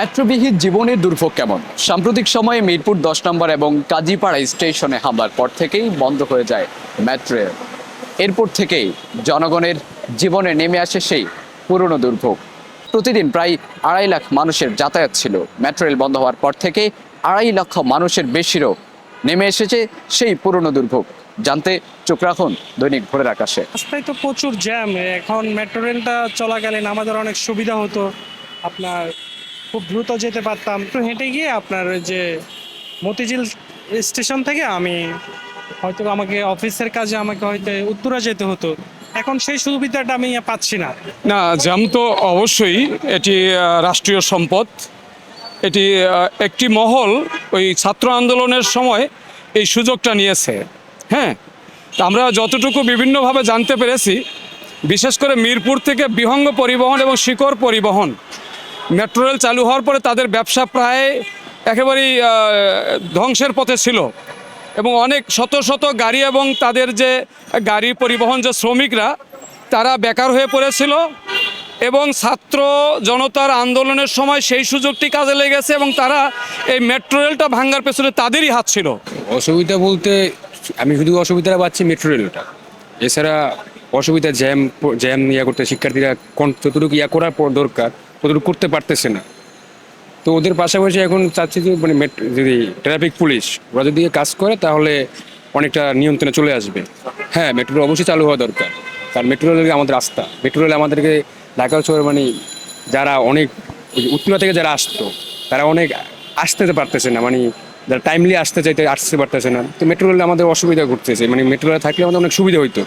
মেট্রোবিহীন জীবনের দুর্ভোগ কেমন? সাম্প্রতিক সময়ে মিরপুর দশ নম্বর এবং কাজীপাড়া স্টেশনে হামলার পর থেকেই বন্ধ হয়ে যায় মেট্রো রেল। এরপর থেকেই জনগণের জীবনে নেমে আসে সেই পুরনো দুর্ভোগ। প্রতিদিন প্রায় আড়াই লাখ মানুষের যাতায়াত ছিল। মেট্রো রেল বন্ধ হওয়ার পর থেকে আড়াই লক্ষ মানুষের বেশিরও নেমে এসেছে সেই পুরনো দুর্ভোগ। জানতে চোখ রাখুন দৈনিক ভোরের আকাশে। রাস্তায় তো প্রচুর জ্যাম। এখন মেট্রো রেলটা চলাকালীন আমাদের অনেক সুবিধা হতো। আপনার খুব দ্রুত যেতে পারতাম। একটু হেঁটে গিয়ে আপনার যে মতিঝিল স্টেশন থেকে আমি হয়তো আমাকে অফিসের কাজে আমাকে হয়তো উত্তরা যেতে হতো। এখন সেই সুবিধাটা আমি পাচ্ছি না। না, জ্যাম তো অবশ্যই এটি রাষ্ট্রীয় সম্পদ। এটি একটি মহল, ওই ছাত্র আন্দোলনের সময় এই সুযোগটা নিয়েছে। হ্যাঁ আমরা যতটুকু বিভিন্নভাবে জানতে পেরেছি, বিশেষ করে মিরপুর থেকে বিহঙ্গ পরিবহন এবং শিকড় পরিবহন মেট্রো রেল চালু হওয়ার পরে তাদের ব্যবসা প্রায় একেবারেই ধ্বংসের পথে ছিল। এবং অনেক শত শত গাড়ি এবং তাদের যে গাড়ি পরিবহন যে শ্রমিকরা, তারা বেকার হয়ে পড়েছিল এবং ছাত্র জনতার আন্দোলনের সময় সেই সুযোগটি কাজে লেগেছে এবং তারা এই মেট্রো রেলটা ভাঙ্গার পেছনে তাদেরই হাত ছিল। অসুবিধা বলতে, আমি শুধু অসুবিধাটা পাচ্ছি মেট্রো রেলটা। এছাড়া অসুবিধা জ্যাম জ্যাম ইয়া করতে, শিক্ষার্থীরা যতটুকু ইয়া করার দরকার ততটুকু করতে পারতেছে না। তো ওদের পাশাপাশি এখন চাচ্ছি যে মানে যদি ট্রাফিক পুলিশ, ওরা যদি কাজ করে, তাহলে অনেকটা নিয়ন্ত্রণে চলে আসবে। হ্যাঁ মেট্রো অবশ্যই চালু হওয়া দরকার। কারণ মেট্রো রেল আমাদের রাস্তা। মেট্রো রেল আমাদেরকে ঢাকা শহরে মানে যারা অনেক উত্তরা থেকে যারা আসতো, তারা অনেক আসতে পারতেছে না। মানে যারা টাইমলি আসতে চাইতে, আসতে পারতেছে না। তো মেট্রো রেলে আমাদের অসুবিধা ঘটতেছে মানে মেট্রো রেল থাকলে আমাদের অনেক সুবিধা হইতো।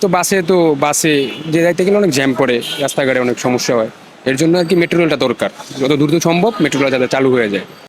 তো বাসে তো বাসে যে যাইতে গেলে অনেক জ্যাম পড়ে, রাস্তাঘাটে অনেক সমস্যা হয়। এর জন্য আর কি মেট্রো দরকার। যত দ্রুত সম্ভব মেট্রো যাতে চালু হয়ে যায়।